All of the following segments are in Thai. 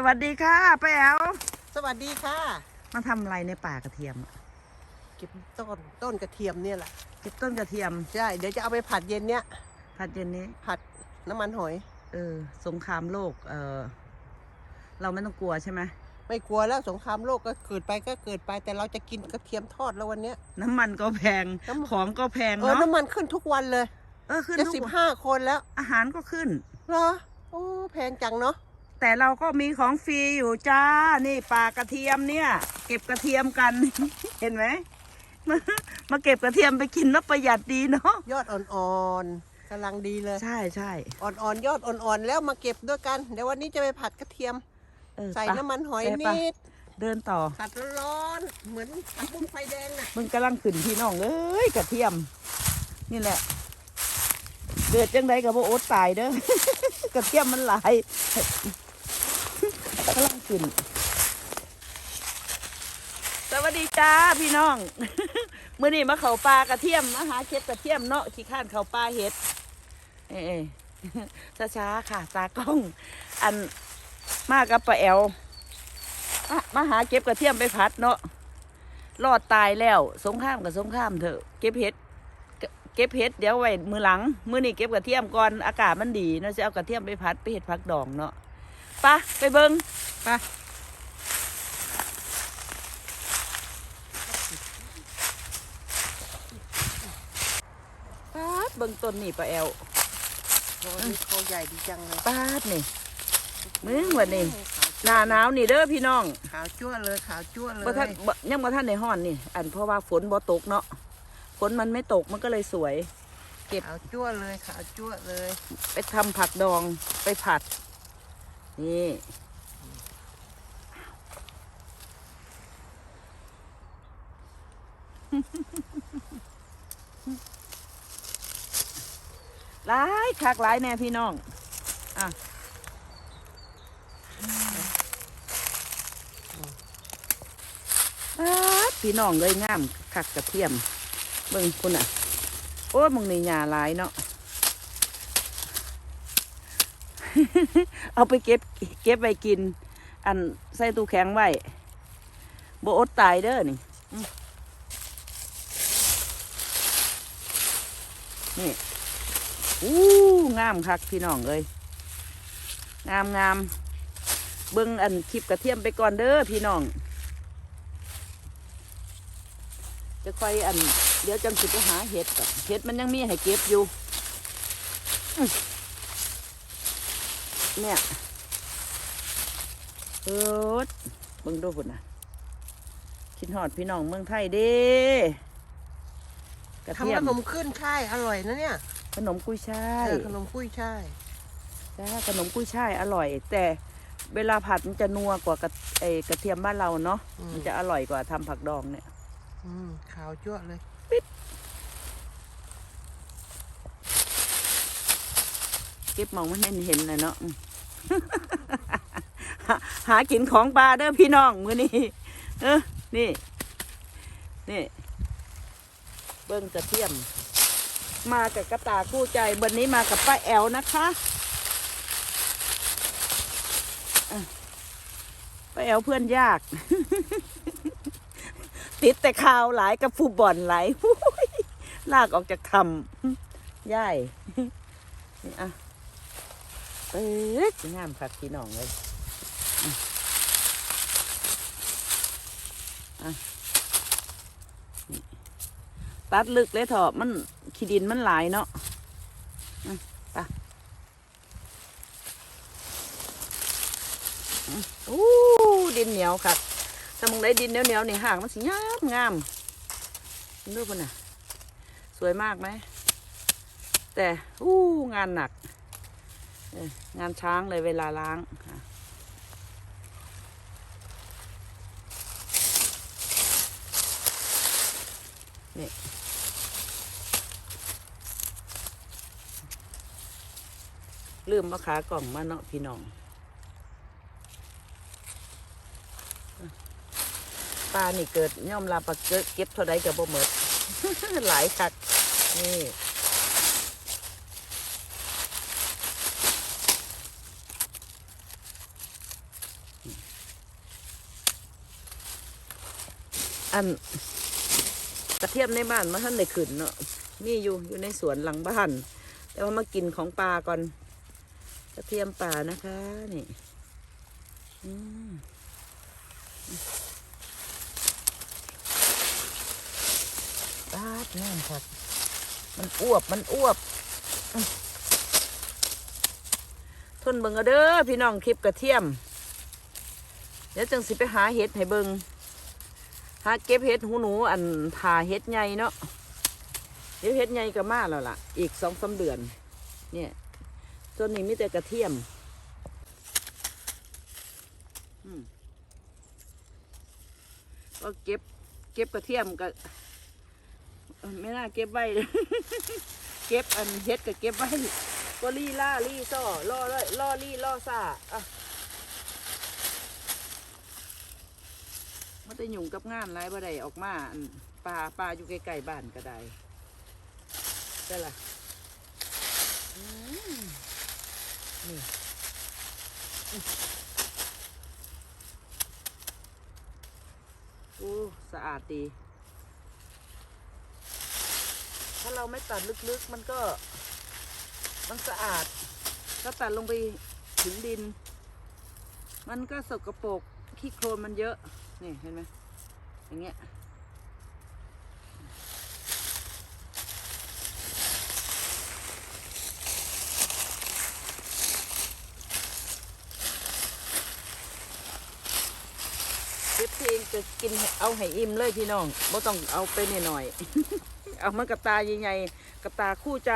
สวัสดีค่ะป้าแอวสวัสดีค่ะ มาทำอะไรในป่ากระเทียมอะเก็บต้นต้นกระเทียมเนี่ยแหละเก็บต้นกระเทียมใช่เดี๋ยวจะเอาไปผัดเย็นเนี้ยผัดเย็นนี้ ผัดน้ำมันหอย เออ สงครามโลก เออเราไม่ต้องกลัวใช่ไหมไม่กลัวแล้วสงครามโลกก็เกิดไปก็เกิดไป แต่เราจะกินกระเทียมทอดแล้ววันเนี้ย น้ำมันก็แพงน้ำของก็แพงเออเนาะน้ำมันขึ้นทุกวันเลยเออขึ้นจะทุกสิบวันห้าคนแล้วอาหารก็ขึ้น เหรอโอ้แพงจังเนาะ แต่เราก็มีของฟรีอยู่จ้า นี่ป่ากระเทียมเนี่ย เก็บกระเทียมกัน เห็นไหมมามาเก็บกระเทียมไปกินแล้วประหยัดดีเนาะยอดอ่อนๆกำลังดีเลย ใช่ใช่อ่อนๆยอดอ่อนๆแล้วมาเก็บด้วยกันเดี๋ยววันนี้จะไปผัดกระเทียม เออใส่ไปน้ำมันหอยไปไปนิดเดินต่อ ผัดร้อนๆเหมือนผัดบุ้งไฟแดงน่ะมึงกำลังขึ้นพี่น้องเอ้ยกระเทียม นี่แหละเกิดจังไดกับว่าโอ๊ตตายเด้อ กระเทียมมันหลาย กำลังขึ้น สวัสดีจ้าพี่น้อง เมื่อนี้มาเขาปลากระเทียมมาหาเก็บกระเทียมเนาะขี้ข้านเขาปลาเห็ด เอ้ยช้าๆค่ะตากล้อง อันมากับป้าแอวมาหาเก็บกระเทียมไปผัดเนาะรอดตายแล้ว สงครามกับสงครามเถอะ เก็บเห็ดเก็บเห็ดเดี๋ยวไว้มือหลัง มือนี้เก็บกระเทียมก่อนอากาศมันดีเนาะจะเอากระเทียมไปผัดไปเห็ดผักดองเนาะ ปะไปเบิงไปปาดเบิงต้นนี่ปลาแอวโอ้นี่เขาใหญ่ดีจังเลยปาดนี่มึงวันนี้หน้าหนาวนี่เด้อพี่น้องขาวจั่วเลยขาวจั่วเลยบ่ท่านบ่ยังบ่ท่านในห้อนนี่ อันเพราะว่าฝนบ่ตกเนาะฝนมันไม่ตกมันก็เลยสวย เก็บ ขาวจั่วเลยขาวจั่วเลย ไปทำผักดองไปผัด นี่หลายคักหลายแน่พี่น้อง อะพี่น้องเลยงามคักกระเทียม เบิ่งคุณอะ โอ้มึงนี่หยาหลายเนาะ เอาไปเก็บ เก็บไว้กิน อันใส่ตู้แข็งไว้บ่อดตายเด้อนี่นี่อู้งามคักพี่น้องเลยงามงามเบิ่งอันคลิปกระเทียมไปก่อนเด้อพี่น้อง จะค่อยอัน เดี๋ยวจังสิไปหาเห็ดก่อนเห็ดมันยังมีให้เก็บอยู่ เนี่ยเออเบิ่งดูพุ่นนะคิดหอดพี่น้องเมืองไทยเด้กระเทียทำขมนมขึ้นช่ายอร่อยนะเนี่ยขนมกุ้ยช่ายเออขนมกุ้ยช่ายจ้าขนมกุ้ยช่ายอร่อย แต่เวลาผัดมันจะนัวกว่ากระไอกระเทียมบ้านเราเนาะอืมมันจะอร่อยกว่าทำผักดองเนี่ย อืมขาวจั่วเลยเก็บมองไม่เห็นเห็นเลยเนาะอืมหา หากินของปลาเด้อพี่น้องมือนี้เออนี่นี่ เบิ้งกระเทียม มากับกระตายคู่ใจวันนี้มากับป้าแอลนะคะอะป้าแอลเพื่อนยาก ติดแต่ข่าวหลายกับฟูบอลหลายลากออกจากทำย่ายนี่อะ เอ๊ะงามคักพี่น้องเลยตัดลึกเลยเถอะมันขี้ดินมันหลายเนาะอะอู้ดินเหนียวคักถ้ามึงได้ดินเหนียวเหนียวนี่ห่างมันสิงามงามดูปุ่นน่ะ สวยมากไหม แต่อู้งานหนัก งานช้างเลยเวลาล้างนี่ลืมมาขากล่องมาเนาะพี่น้องปลานี่เกิดย่อมลาปลาเกิดเก็บเท่าใดกับบ่หมด หลายคักนี่ อันกระเทียมในบ้านมาท่านได้ขึ้นเนาะมีอยู่อยู่ในสวนหลังบ้าน แต่ว่ามากินของปลาก่อน กระเทียมป่านะคะนี่อืมปาดแน่นครับ มันอ้วบมันอ้วบทนเบิงเอาเด้อพี่น้องคลิปกระเทียม เดี๋ยวจังสิไปหาเห็ดให้เบิง หาเก็บเห็ดหูหนูอันทาเห็ดใหญ่เนาะเดี๋ยวเห็ดใหญ่ก็มาแล้วล่ะ อีกสองสามเดือน เนี่ยส่วนนี้มีแต่กระเทียมก็เก็บ เก็บกระเทียมก็เอ้อไม่น่าเก็บไว้เก็บอันเฮ็ดก็เก็บไว้ก็ลี่ล่าลี่ซ่อล่อล่อล่อลี่ล่อซ่าอะ มันจะยุ่งกับงานไรบ่ได้ออกมาอันปลาปลาอยู่ใกล้ๆบ้านก็ได้ได้ละนี่โอ้สะอาดดี ถ้าเราไม่ตัดลึกๆ มันก็ มันสะอาด ถ้าตัดลงไปถึงดิน มันก็สกปรกขี้โคลนมันเยอะ นี่เห็นไหมอย่างเงี้ยเก็บเพลงจะกินให้เอาให้อิ่มเลยพี่น้องไม่ต้องเอาไปหน่อยๆเอามันกับตาใหญ่ๆกับตาคู่ใจ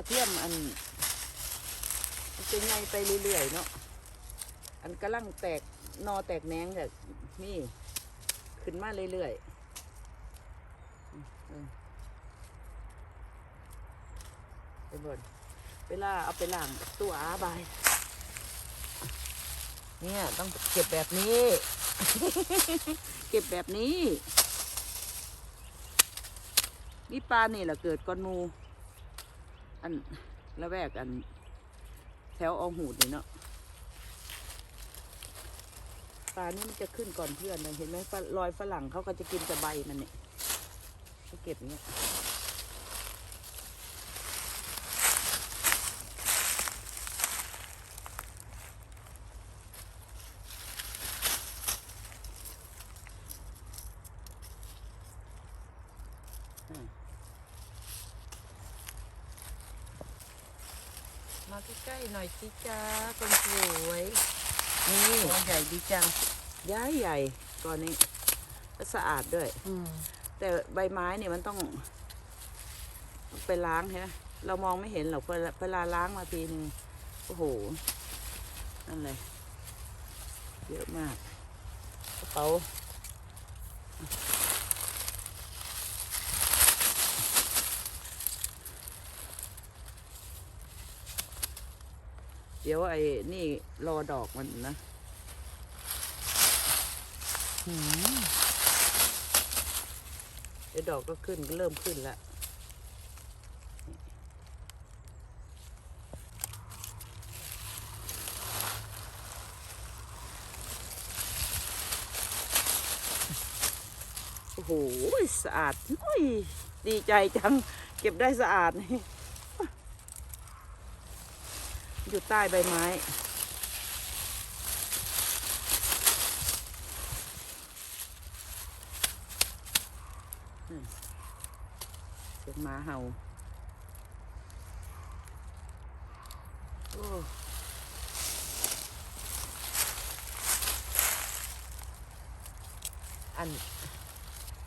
ระเทียมอันมันจะไงไปเรื่อยๆเนาะอันกำลังแตกนอแตกแหนงกับนี่ขึ้นมาเรื่อยๆไปบนเวลาเอาไปล้างตัวอาบายเนี่ยต้องเก็บแบบนี้ เก็บแบบนี้นี่ปลานี่แหละเกิดก้อนมู อันละแวกอัน แถวเอาหูดนี่เนาะปลานี่มันจะขึ้นก่อนเพื่อนนะเห็นไหมฝรอยฝรั่งเขาก็จะกินแต่ใบมันเนี่ยเขาเก็บเงี้ยอืม มาใกล้ๆหน่อยสิจ้าคนสวย นี่ตัวใหญ่ดีจังย้ายใหญ่ก่อนนี้และสะอาดด้วย อืมแต่ใบไม้เนี่ยมันต้อง ไปล้างใช่ไหมเรามองไม่เห็นหรอกเวลาเวลาล้างมาทีนึงโอ้โหนั่นเลยเยอะมากกระเป๋า เดี๋ยวไอ้นี่รอดอกมันนะเดี๋ยวดอกก็ขึ้นก็เริ่มขึ้นแล้วโอ้โหสะอาดโอ้ยดีใจจัง เก็บได้สะอาดนี่ อยู่ใต้ใบไม้ เสียงหมาเห่า โอ้อัน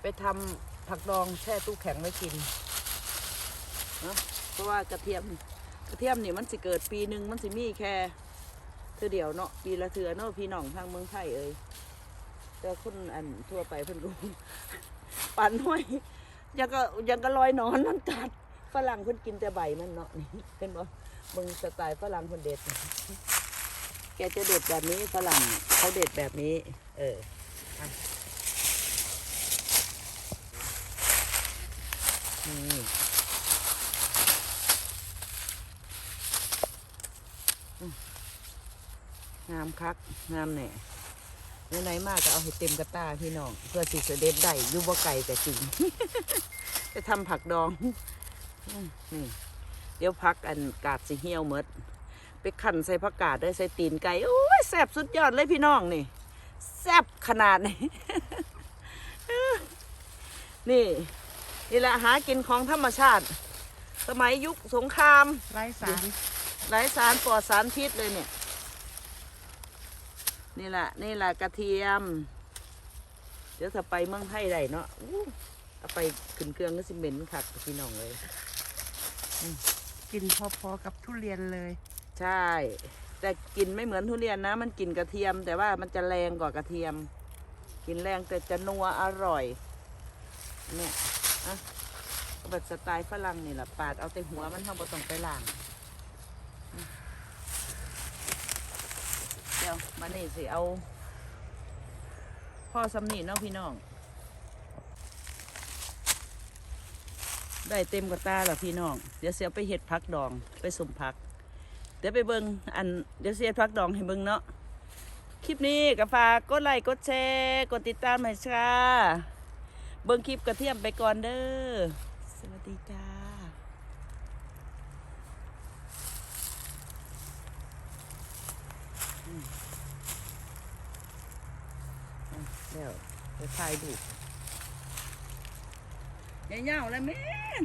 ไปทำผักดองแช่ตู้แข็งไว้กินเนาะเพราะว่ากระเทียม กระเทียมนี่มันสิเกิดปีหนึ่งมันสิมีแค่เธอเดียวเนาะปีละเถือเนาะพี่น้องทางเมืองไทยเอ้ยแต่คนอันทั่วไปเพิ่นก็ปั่นห้อยยังก็ยังก็ลอยนอนมันกัดฝรั่งเพิ่นกินแต่ใบมันเนาะนี่เป็นบ่เบิ่งสไตล์ฝรั่งเพิ่นเด็ด แกจะเด็ดแบบนี้ฝรั่งเขาเด็ดแบบนี้ เออนี่อืม งามคักงามแหน่ไหนๆมากก็เอาให้เต็มกระตาพี่น้อง เพื่อสิเสด็จได้อยุบไก่แต่จริง จะทำผักดองอืมนี่เดี๋ยวพักอันกาดสิเหี่ยวหมดไปขันใส่ผักกาดได้ใส่ตีนไก่โอ้ยแซ่บสุดยอดเลยพี่น้องนี่แซ่บขนาดนี้นี่ นี่แหละหากินของธรรมชาติ สมัยยุคสงครามไร้สารไร้สารปลอดสารพิษเลยเนี่ย นี่แหละนี่แหละกระเทียม เดี๋ยวถ้าไปเมืองไทยได้เนาะอู้เอาไปขึ้นเครื่องก็สิเหม็นคักพี่น้องเลย กินพอๆกับทุเรียนเลย ใช่ แต่กลินไม่เหมือนทุเรียนนะ มันกลิ่นกระเทียม แต่ว่ามันจะแรงกว่ากระเทียมกลินแรงแต่จะนัวอร่อย เนี่ยอะเอาแบบสไตล์ฝรั่งนี่แหละปาดเอาแต่หัวมันทำบ่ต้องไปล้างอืมเดี๋ยวมานี่สิเอา พ่อสำนีเนาะพี่น้อง ได้เต็มกระตาแล้วพี่น้อง เดี๋ยวเสียไปเห็ดพักดองไปสมพัก เดี๋ยวไปเบิงอันเดี๋ยวเสียพักดองให้เบิงเนาะคลิปนี้ก็ฝากกดไลค์กดแชร์กดติดตามให้ค่ะเบิงคลิปกระเทียมไปก่อนเด้อ สวัสดีจ้าอืม เดี๋ยวถ่ายดูเงี้ยวๆแล้วแม่น